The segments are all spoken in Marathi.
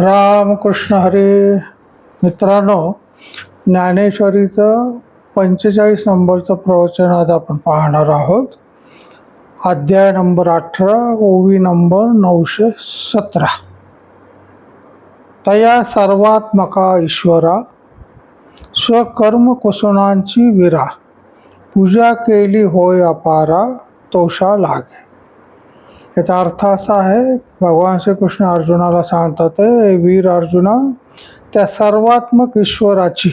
रामकृष्ण हरे. मित्रांनो ज्ञानेश्वरीचं पंचेचाळीस नंबरचं प्रवचन आज आपण पाहणार आहोत. अध्याय नंबर अठरा ओवी नंबर नऊशे सतरा. तया सर्वात्मका ईश्वरा स्वकर्म कुसुणांची विरा पूजा केली होय अपारा तोषा लागे. याचा अर्थ असा आहे भगवान श्रीकृष्ण अर्जुनाला सांगतात "हे वीर अर्जुना त्या सर्वात्मक ईश्वराची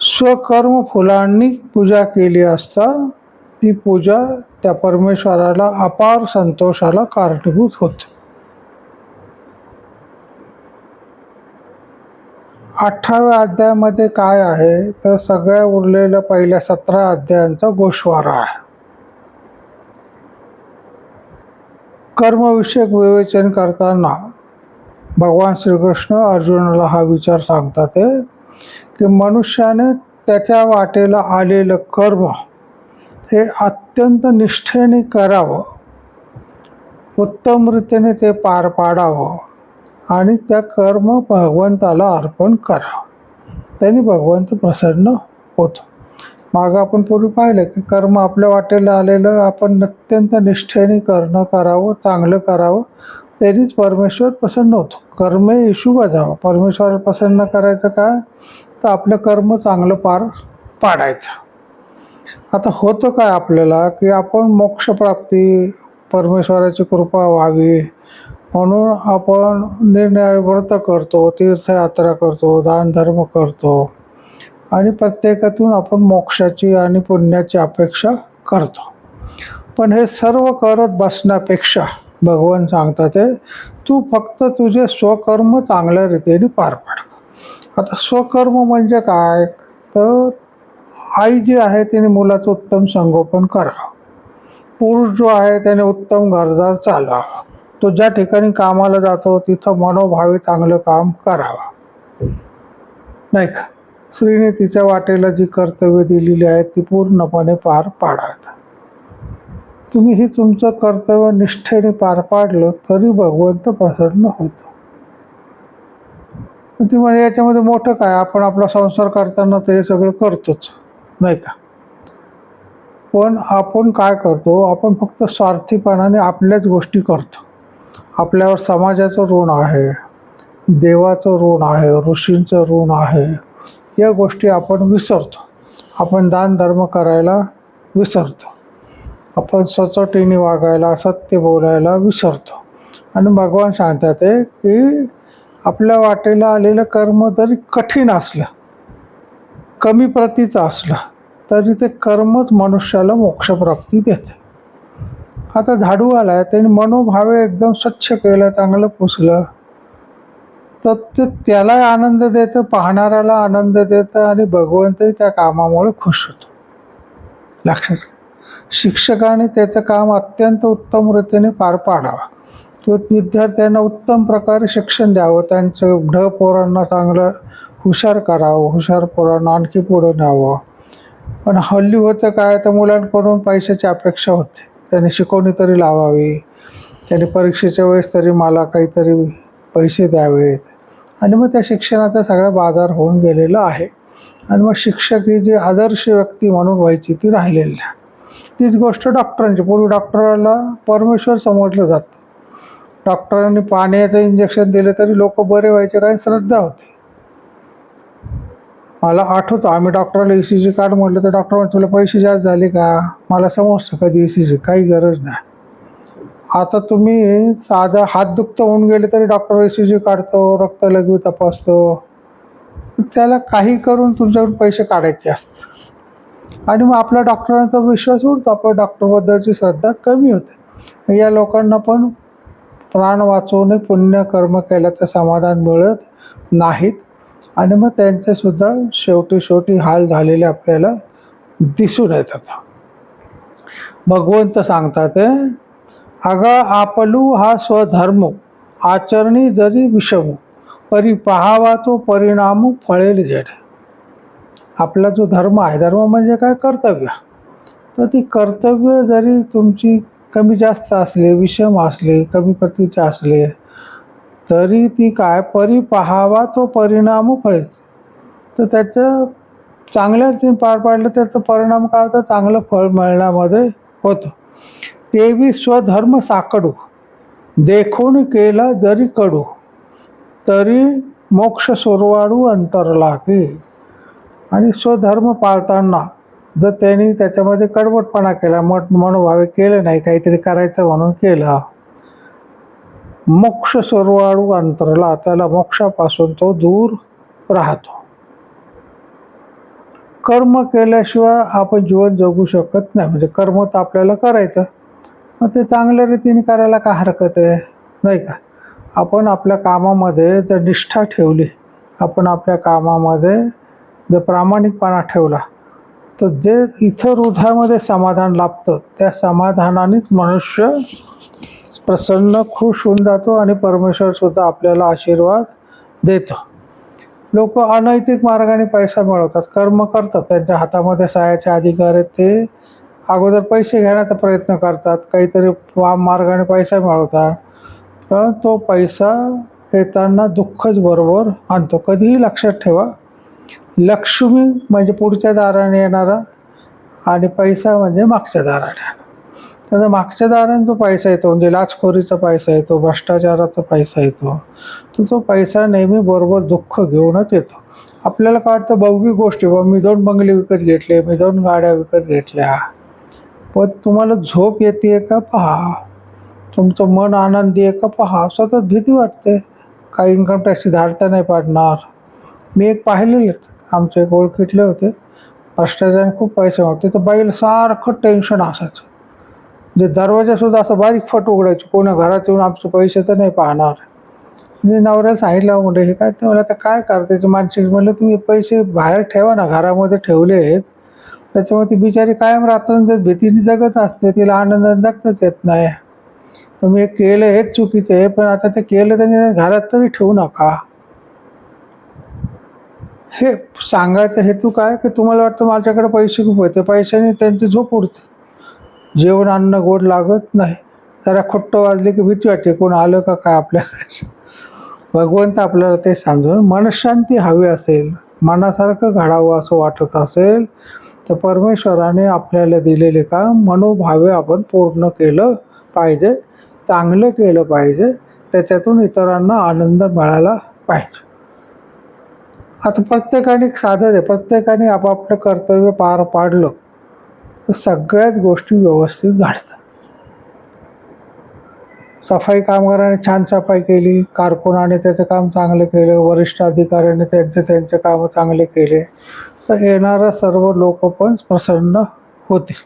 स्वकर्म फुलांनी पूजा केली असता ती पूजा त्या परमेश्वराला अपार संतोषाला कारणीभूत होते. अठराव्या अध्यायामध्ये काय आहे? तर सगळ्या उरलेल्या पहिल्या सतरा अध्यायांचा गोषवारा आहे. कर्मविषयक विवेचन करताना भगवान श्रीकृष्ण अर्जुनाला हा विचार सांगतात की मनुष्याने त्याच्या वाटेला आलेलं कर्म हे अत्यंत निष्ठेने करावं उत्तम रीतीने ते पार पाडावं आणि त्या कर्म भगवंताला अर्पण करावं. त्यांनी भगवंत प्रसन्न होतो. मागं आपण पूर्वी पाहिलं की कर्म आपल्या वाटेला आलेलं आपण अत्यंत निष्ठेने करणं करावं चांगलं करावं त्यांनीच परमेश्वर प्रसन्न होतो. कर्मे इशू बजावं. परमेश्वराला प्रसन्न करायचं काय? तर आपलं कर्म चांगलं पार पाडायचं. आता होतं काय आपल्याला की आपण मोक्षप्राप्ती परमेश्वराची कृपा व्हावी म्हणून आपण निर्णय व्रत करतो तीर्थयात्रा करतो दानधर्म करतो. आणि प्रत्येकातून आपण मोक्षाची आणि पुण्याची अपेक्षा करतो. पण हे सर्व करत बसण्यापेक्षा भगवान सांगतात आहे तू फक्त तुझे स्वकर्म चांगल्या रीतीने पार पाड. आता स्वकर्म म्हणजे काय? तर आई जी आहे तिने मुलाचं उत्तम संगोपन करावं पुरुष जो आहे त्याने उत्तम घरदार चालावा तो ज्या ठिकाणी कामाला जातो तिथं मनोभावे चांगलं काम करावं. नाही का? स्त्रीने तिच्या वाटेला जी कर्तव्य दिलेली आहेत ती पूर्णपणे पार पाडावीत तुम्ही हे तुमचं कर्तव्य निष्ठेने पार पाडलं तरी भगवंत प्रसन्न होतो. ती म्हणजे याच्यामध्ये मोठं काय? आपण आपला संसार करताना ते हे सगळं करतोच नाही का? पण आपण काय करतो? आपण फक्त स्वार्थीपणाने आपल्याच गोष्टी करतो. आपल्यावर समाजाचं ऋण आहे देवाचं ऋण आहे ऋषींचं ऋण आहे या गोष्टी आपण विसरतो. आपण दान धर्म करायला विसरतो. आपण सचोटीने वागायला सत्य बोलायला विसरतो. आणि भगवान सांगतात आहे की आपल्या वाटेला आलेलं कर्म जरी कठीण असलं कमी प्रतीचं असलं तरी ते कर्मच मनुष्याला मोक्षप्राप्ती देते. आता झाडू आला आहे त्याने मनोभावे एकदम स्वच्छ केलं चांगलं पुसलं तर ते त्यालाही आनंद देतं पाहणाऱ्याला आनंद देतं आणि भगवंतही त्या कामामुळे खुश होतो. लक्षात शिक्षकाने त्याचं काम अत्यंत उत्तम रीतीने पार पाडावं. तो विद्यार्थ्यांना उत्तम प्रकारे शिक्षण द्यावं त्यांचं ढ पोरांना चांगलं हुशार करावं हुशार पोरांना आणखी पुढं न्यावं. पण हल्ली होतं काय तर मुलांकडून पैशाची अपेक्षा होते. त्यांनी शिकवणी तरी लावावी. त्यांनी परीक्षेच्या वेळेस तरी मला काहीतरी पैसे द्यावेत. आणि मग त्या शिक्षणाचा सगळा बाजार होऊन गेलेला आहे. आणि मग शिक्षक ही जी आदर्श व्यक्ती म्हणून व्हायची ती राहिलेली नाही तीच गोष्ट डॉक्टरांची. पूर्वी डॉक्टराला परमेश्वर समजलं जातं. डॉक्टरांनी पाण्याचं इंजेक्शन दिलं तरी लोक बरे व्हायचे काही श्रद्धा होती. मला आठवतं आम्ही डॉक्टरला ई सी जी कार्ड म्हटलं तर डॉक्टर तुला पैसे जास्त झाले का? मला समजतं कधी ई सी जी काही गरज नाही. आता तुम्ही साधा हात दुखतं होऊन गेले तरी डॉक्टर एसीजी सी काढतो रक्त लघवी तपासतो. त्याला काही करून तुमच्याकडून पैसे काढायचे असतात. आणि मग आपल्या डॉक्टरांचा विश्वास उडतो. आपल्या डॉक्टरबद्दलची श्रद्धा कमी होते. या लोकांना पण प्राण वाचवणे पुण्य कर्म केल्याचं समाधान मिळत नाहीत. आणि मग त्यांचेसुद्धा शेवटी शेवटी हाल झालेले आपल्याला दिसून येतात. भगवंत सांगतात अगा आपलू हा स्वधर्म आचरणी जरी विषमू परी पहावा तो परिणाम फळेल जड आपला जो धर्म आहे धर्म म्हणजे काय? कर्तव्य. तर ती कर्तव्य जरी तुमची कमी जास्त असले विषम असले कमी प्रतीचे असले तरी ती काय? परी पाहावा तो परिणाम फळेल. तर त्याचं चांगल्या रीतीने पार पाडलं त्याचं परिणाम काय? होतं चांगलं फळ मिळण्यामध्ये होतं. तेवी स्वधर्म साकडू देखून केला जरी कडू तरी मोक्ष सोरवाडू अंतर लागे. आणि स्वधर्म पाळताना जर त्यांनी त्याच्यामध्ये कडवटपणा केला मठ मनोभावे केलं नाही काहीतरी करायचं म्हणून केलं मोक्ष सोरवाडू अंतरला त्याला मोक्षापासून तो दूर राहतो. कर्म केल्याशिवाय आपण जीवन जगू शकत नाही. म्हणजे कर्म तर आपल्याला करायचं. मग ते चांगल्या रीतीने करायला काय हरकत आहे? नाही का? आपण आपल्या कामामध्ये जर निष्ठा ठेवली आपण आपल्या कामामध्ये जर प्रामाणिकपणा ठेवला तर जे इथं हृदयामध्ये समाधान लाभतं त्या समाधानानेच मनुष्य प्रसन्न खुश होऊन जातो आणि परमेश्वरसुद्धा आपल्याला आशीर्वाद देतो. लोक अनैतिक मार्गाने पैसा मिळवतात कर्म करतात त्यांच्या हातामध्ये सहाय्याचे अधिकार आहेत ते अगोदर पैसे घेण्याचा प्रयत्न करतात काहीतरी मार्गाने पैसा मिळवतात पण तो पैसा येताना दुःखच बरोबर आणतो कधीही लक्षात ठेवा लक्ष्मी म्हणजे पुढच्या दाराने येणारा आणि पैसा म्हणजे मागच्या दाराने येणारा. त्याचा मागच्या दाराने जो पैसा येतो म्हणजे लाचखोरीचा पैसा येतो भ्रष्टाचाराचा पैसा येतो तर तो पैसा नेहमी बरोबर दुःख घेऊनच येतो. आपल्याला काय वाटतं भौतिक गोष्टी बा मी दोन बंगले विकत घेतले मी दोन गाड्या विकत घेतल्या. पण तुम्हाला झोप येते का? पहा. तुमचं मन आनंदी आहे का? पहा. सतत भीती वाटते. काही इन्कम टॅक्सची धाडता नाही पाडणार. मी एक पाहिलेले आमचे एक ओळखीतले होते. भ्रष्टाचार खूप पैसे मागते. तर बाईला सारखं टेन्शन असायचं. म्हणजे दरवाजासुद्धा असं बारीक फट उघडायची. कोणा घरात येऊन आमचं पैसे तर नाही पाहणार. म्हणजे नवऱ्याला सांगितलं म्हणजे हे काय ते मला आता काय करतायचं मानसिक म्हणलं तुम्ही पैसे बाहेर ठेवा ना घरामध्ये ठेवले आहेत. त्याच्यामुळे ती बिचारी कायम रात्रंदिवस भीतीने जगत असते तिला आनंद जगताच येत नाही. तुम्ही एक केलं हेच चुकीचं आहे पण आता ते केलं त्यांनी घरात तरी ठेवू नका. हे सांगायचा हेतू काय? की तुम्हाला वाटतं माझ्याकडे पैसे खूप होते पैशाने त्यांची झोप उडते. जेवण अन्न गोड लागत नाही. जरा खोट्ट वाजले की भीती वाटते कोण आलं का काय आपल्याकडे भगवंत आपल्याला ते समजून मनशांती हवी असेल मनासारखं घडावं असं वाटत असेल तर परमेश्वराने आपल्याला दिलेले काम मनोभावे आपण पूर्ण केलं पाहिजे चांगलं केलं पाहिजे त्याच्यातून इतरांना आनंद मिळाला पाहिजे. आता प्रत्येकाने साधं आहे प्रत्येकाने आपापलं कर्तव्य पार पाडलं. तर सगळ्याच गोष्टी व्यवस्थित घडतात. सफाई कामगाराने छान सफाई केली कारकुनाने त्याचं काम चांगलं केलं वरिष्ठ अधिकाऱ्याने त्यांचे त्यांचे कामं चांगले केले तर येणारा सर्व लोक पण प्रसन्न होतील.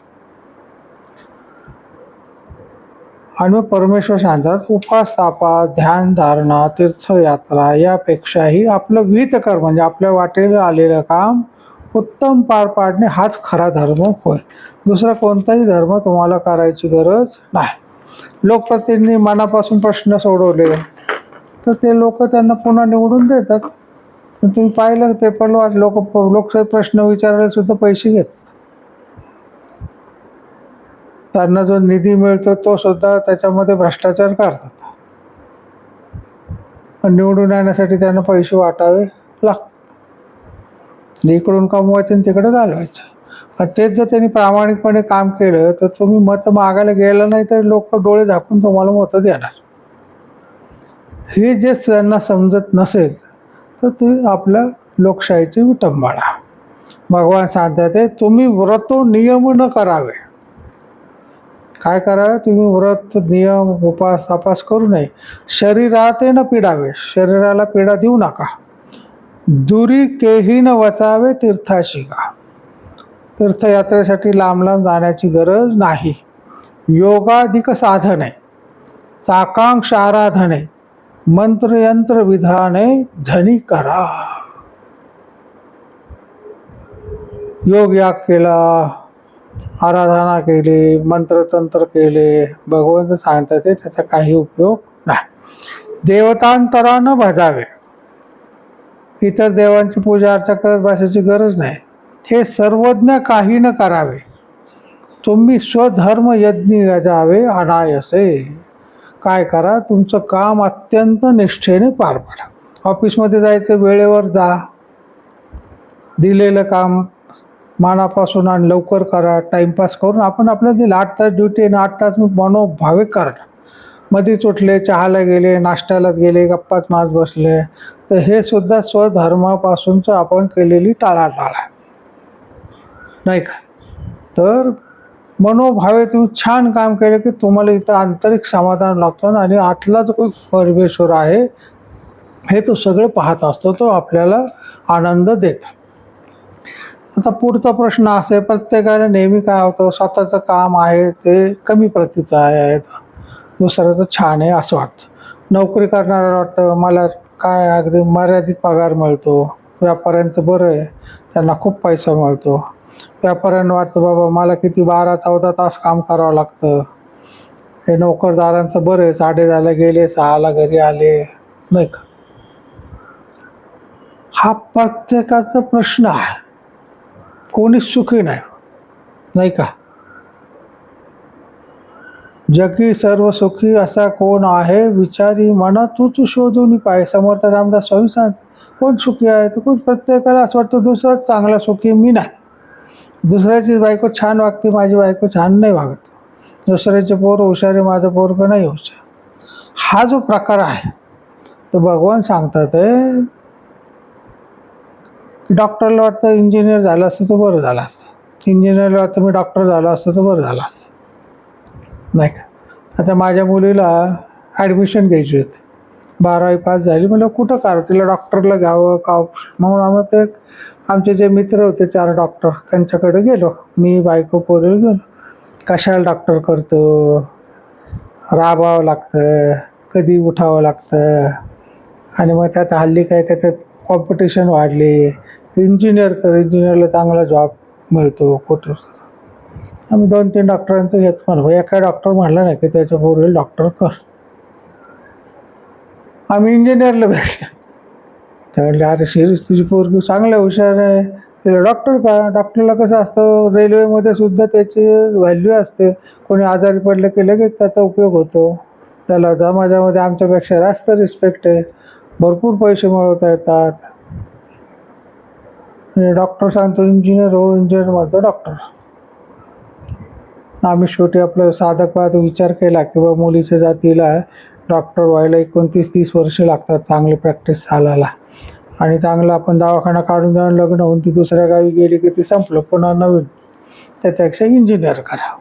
आणि मग परमेश्वर सांगतात उपासतापा ध्यानधारणा ध्यान धारणा तीर्थयात्रा यापेक्षाही आपलं विहित कर म्हणजे आपल्या वाटेला आलेलं काम उत्तम पार पाडणे हाच खरा धर्म होय. दुसरा कोणताही धर्म तुम्हाला करायची गरज नाही. लोकप्रतिनिधी मनापासून प्रश्न सोडवले. तर ते लोक त्यांना पुन्हा निवडून देतात. पण तुम्ही पाहिलं पेपरला वाच लोक लोकसभेत प्रश्न विचारायला सुद्धा पैसे घेतात. त्यांना जो निधी मिळतो तो सुद्धा त्याच्यामध्ये भ्रष्टाचार करतात. निवडून येण्यासाठी त्यांना पैसे वाटावे लागतात. इकडून कमवायचं आणि तिकडे घालवायचं. आणि तेच जर त्यांनी प्रामाणिकपणे काम केलं तर तुम्ही मत मागायला गेलं नाही तर लोक डोळे झाकून तुम्हाला मतं देणार. हे जे त्यांना समजत नसेल तर ते आपल्या लोकशाहीची विटंबना भगवान सांगतात ते तुम्ही व्रतो नियम न करावे. काय करावे? तुम्ही व्रत नियम उपास तपास करू नये. शरीरात न पिडावे शरीराला पीडा देऊ नका. दुरी केही न वचावे तीर्थाशी का? तीर्थयात्रेसाठी लांब लांब जाण्याची गरज नाही. योगाधिक साधने साकांक्ष आराधने मंत्रयंत्र विधाने धनी करा. योग याग केला आराधना केली मंत्रतंत्र केले भगवंत सांगतात ते त्याचा काही उपयोग नाही. देवतांतरानं भजावे. इतर देवांची पूजा अर्चा करत बसायची गरज नाही. हे सर्वज्ञ काही न करावे. तुम्ही स्वधर्म यज्ञ जावे अनायसे. काय करा? तुमचं काम अत्यंत निष्ठेने पार पाडा. ऑफिसमध्ये जायचं वेळेवर जा. दिलेलं काम मानापासून आणि लवकर करा. टाईमपास करून आपण आपल्या जे आठ तास ड्युटी आहे ना आठ तास मी मनोभावे करणार मध्येच उठले चहाला गेले नाश्त्यालाच गेले गप्पाच मारत बसले. तर हे सुद्धा स्वधर्मापासूनचं आपण केलेली टाळाटाळ आहे. नाही का? तर मनोभावे तुम्ही छान काम केलं की तुम्हाला इथं आंतरिक समाधान लागतो आणि आतला जो काही परमेश्वर आहे हे तो सगळं पाहत असतो तो आपल्याला आनंद देतो. आता पुढचा प्रश्न असे प्रत्येकाला नेहमी काय होतं? स्वतःचं काम आहे ते कमी प्रतीचं आहे. दुसऱ्याचं छान आहे असं वाटतं. नोकरी करणाऱ्याला वाटतं मला काय अगदी मर्यादित पगार मिळतो व्यापाऱ्यांचं बरं आहे त्यांना खूप पैसा मिळतो. व्यापाऱ्यांना वाटतं बाबा मला किती बारा चौदा तास काम करावं लागतं. हे नोकरदारांचं बरं आहे साडे दहाला गेले सहाला घरी आले. नाही का? हा प्रत्येकाचा प्रश्न आहे. कोणीच सुखी नाही. नाही का? जगी सर्व सुखी असा कोण आहे? विचारी म्हणा तू तू शोधून पाय. समर्थ रामदास स्वामी सांगते कोण सुखी आहे? तर कोण? प्रत्येकाला असं वाटतं दुसराच चांगला सुखी मी नाही. दुसऱ्याची बायको छान वागते माझी बायको छान नाही वागत. दुसऱ्याचे पोर हुशारी माझं पोरगं नाही हुशार. हा जो प्रकार आहे तो भगवान सांगतात आहे डॉक्टरला वाटतं इंजिनियर झालं असतं तर बरं झालं असतं. इंजिनियरला वाटतं मी डॉक्टर झालो असतं तर बरं झालं असतं. नाही का? आता माझ्या मुलीला ॲडमिशन घ्यायची होती. बारावी पास झाली. म्हणलं कुठं काढ? तिला डॉक्टरला घ्यावं का म्हणून आम्ही ते आमचे जे मित्र होते चार डॉक्टर त्यांच्याकडे गेलो. मी बायको पोरीला गेलो कशाला डॉक्टर करतो? राबावं लागतं. कधी उठावं लागतं? आणि मग त्यात हल्ली काय त्याच्यात कॉम्पिटिशन वाढली. इंजिनियर कर इंजिनियरला चांगला जॉब मिळतो कुठं? आम्ही दोन तीन डॉक्टरांचं हेच म्हणू एका डॉक्टर म्हणलं नाही की त्याच्या पोरीला डॉक्टर कर. आम्ही इंजिनियरला भेटले. त्या म्हणले अरे शिरीष तुझी पोरगी चांगलं हुशार आहे. तिला डॉक्टर का डॉक्टरला कसं असतं रेल्वेमध्ये सुद्धा त्याची व्हॅल्यू असते. कोणी आजारी पडलं की लगेच त्याचा उपयोग होतो. त्याला समाजामध्ये आमच्यापेक्षा जास्त रिस्पेक्ट आहे. भरपूर पैसे मिळवता येतात. डॉक्टर सांगतो इंजिनियर हो इंजिनियर म्हणतो डॉक्टर. आम्ही शेवटी आपलं साधक पाहत विचार केला की बा मुलीच्या जातीला डॉक्टर व्हायला एकोणतीस तीस वर्ष लागतात चांगली प्रॅक्टिस झाल्याला. आणि चांगलं आपण दवाखाना काढून जाऊन लग्न होऊन ती दुसऱ्या गावी गेली की ती संपलं पुन्हा नवीन. त्याच्यापेक्षा इंजिनियर करा.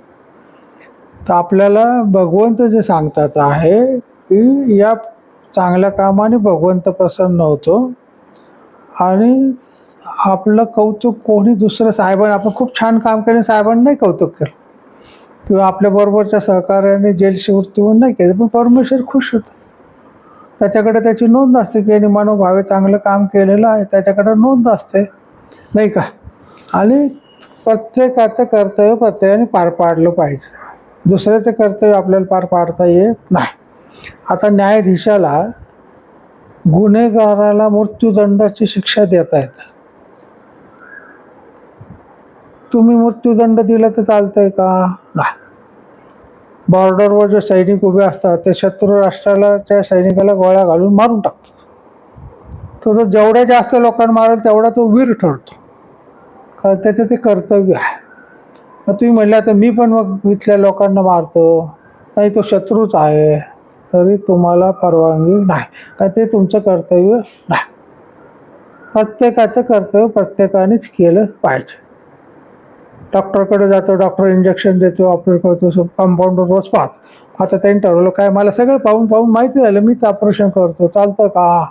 तर आपल्याला भगवंत जे सांगतात आहे की या चांगल्या कामाने भगवंत प्रसन्न होतो. आणि आपलं कौतुक कोणी दुसरं साहेबांनी आपण खूप छान काम केलं साहेबांनी नाही कौतुक केलं. किंवा आपल्या बरोबरच्या सहकार्याने जेलशी वृत्ती होऊन नाही केलं पण परमेश्वर खुश होतो. त्याच्याकडे त्याची नोंद असते की यांनी भावे चांगलं काम केलेलं आहे त्याच्याकडे नोंद असते नाही का? आणि प्रत्येकाचं कर्तव्य प्रत्येकाने पार पाडलं पाहिजे. दुसऱ्याचं कर्तव्य आपल्याला पार पाडता येत नाही. आता न्यायाधीशाला गुन्हेगाराला मृत्यूदंडाची शिक्षा देता येते. तुम्ही मृत्यूदंड दिला तर चालतंय का? नाही. बॉर्डरवर जे सैनिक उभे असतात ते शत्रू राष्ट्राला त्या सैनिकाला गोळ्या घालून मारून टाकतो तो जर जेवढ्या जास्त लोकांना मारेल तेवढा तो वीर ठरतो. का त्याचं ते कर्तव्य आहे. मग तुम्ही म्हणलं तर मी पण मग इथल्या लोकांना मारतो. नाही तो शत्रूच आहे. तरी तुम्हाला परवानगी नाही. का ते तुमचं कर्तव्य नाही. प्रत्येकाचं कर्तव्य प्रत्येकानेच केलं पाहिजे. डॉक्टरकडे जातो डॉक्टर इंजेक्शन देतो ऑपरेट करतो कंपाऊंडर रोज पाहतो. आता त्यांनी ठरवलं काय मला सगळं पाहून पाहून माहिती झालं मीच ऑपरेशन करतो. चालतं का?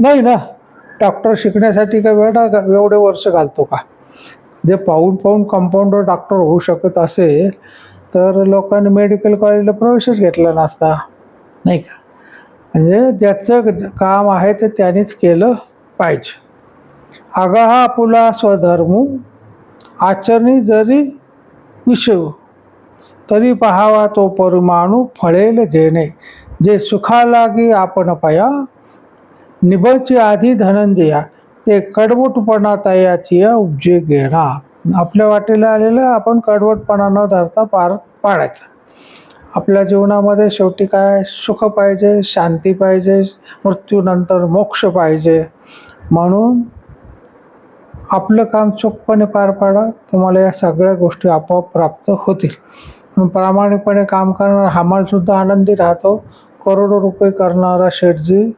नाही ना. डॉक्टर शिकण्यासाठी काय वेळा एवढे वर्ष घालतो का? जे पाहून पाहून कंपाऊंडर डॉक्टर होऊ शकत असेल तर लोकांनी मेडिकल कॉलेजला प्रवेशच घेतला नसता. नाही का? म्हणजे ज्याचं काम आहे ते त्यानेच केलं पाहिजे. आगाहा आपुला स्वधर्म आचरणी जरी विषय तरी पहावा तो परमाणू फळेल जेणे. जे सुखालागी आपण पया निबची आधी धनंजया ते कडवटपणा तयाची उपजे घेणा. आपल्या वाटेला आलेलं आपण कडवटपणा न धरता पार पाडायचं. आपल्या जीवनामध्ये शेवटी काय सुख पाहिजे शांती पाहिजे मृत्यूनंतर मोक्ष पाहिजे. म्हणून आपलं काम चोखपणे पार पाडा तुम्हाला या सगळ्या गोष्टी आपोआप प्राप्त होतील. प्रामाणिकपणे काम करणारा हमालसुद्धा आनंदी राहतो. करोडो रुपये करणारा शेठजी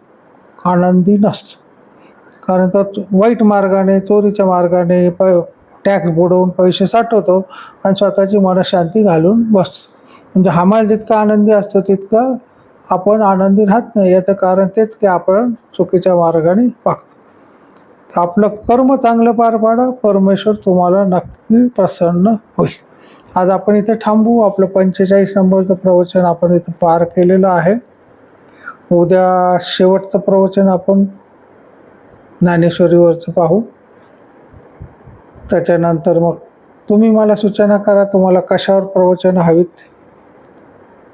आनंदी नसतो. कारण तर वाईट मार्गाने चोरीच्या मार्गाने प टॅक्स बुडवून पैसे साठवतो आणि स्वतःची मनशांती घालून बसतो. म्हणजे हमाल जितका आनंदी असतो तितका आपण आनंदी राहत नाही. याचं कारण तेच की आपण चुकीच्या मार्गाने वागतो. तर आपलं कर्म चांगलं पार पाडा परमेश्वर तुम्हाला नक्की प्रसन्न होईल. आज आपण इथं थांबू. आपलं पंचेचाळीस नंबरचं प्रवचन आपण इथं पार केलेलं आहे. उद्या शेवटचं प्रवचन आपण ज्ञानेश्वरीवरचं पाहू. त्याच्यानंतर मग तुम्ही मला सूचना करा तुम्हाला कशावर प्रवचन हवीत?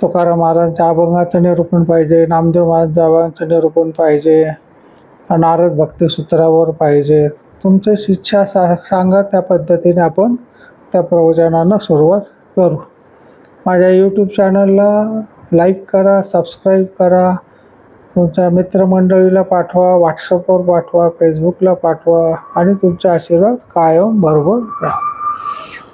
तुकाराम महाराजांच्या अभंगाचं निरूपण पाहिजे नामदेव महाराजांच्या अभंगाचं निरूपण पाहिजे. नारद भक्तिसूत्रावर पाहिजे. तुमची इच्छा सा सांगा त्या पद्धतीने आपण त्या प्रवचनांना सुरुवात करू. माझ्या यूट्यूब चॅनलला लाईक करा सबस्क्राईब करा. तुमच्या मित्रमंडळीला पाठवा व्हॉट्सअपवर पाठवा फेसबुकला पाठवा. आणि तुमचा आशीर्वाद कायम बरोबर राहा.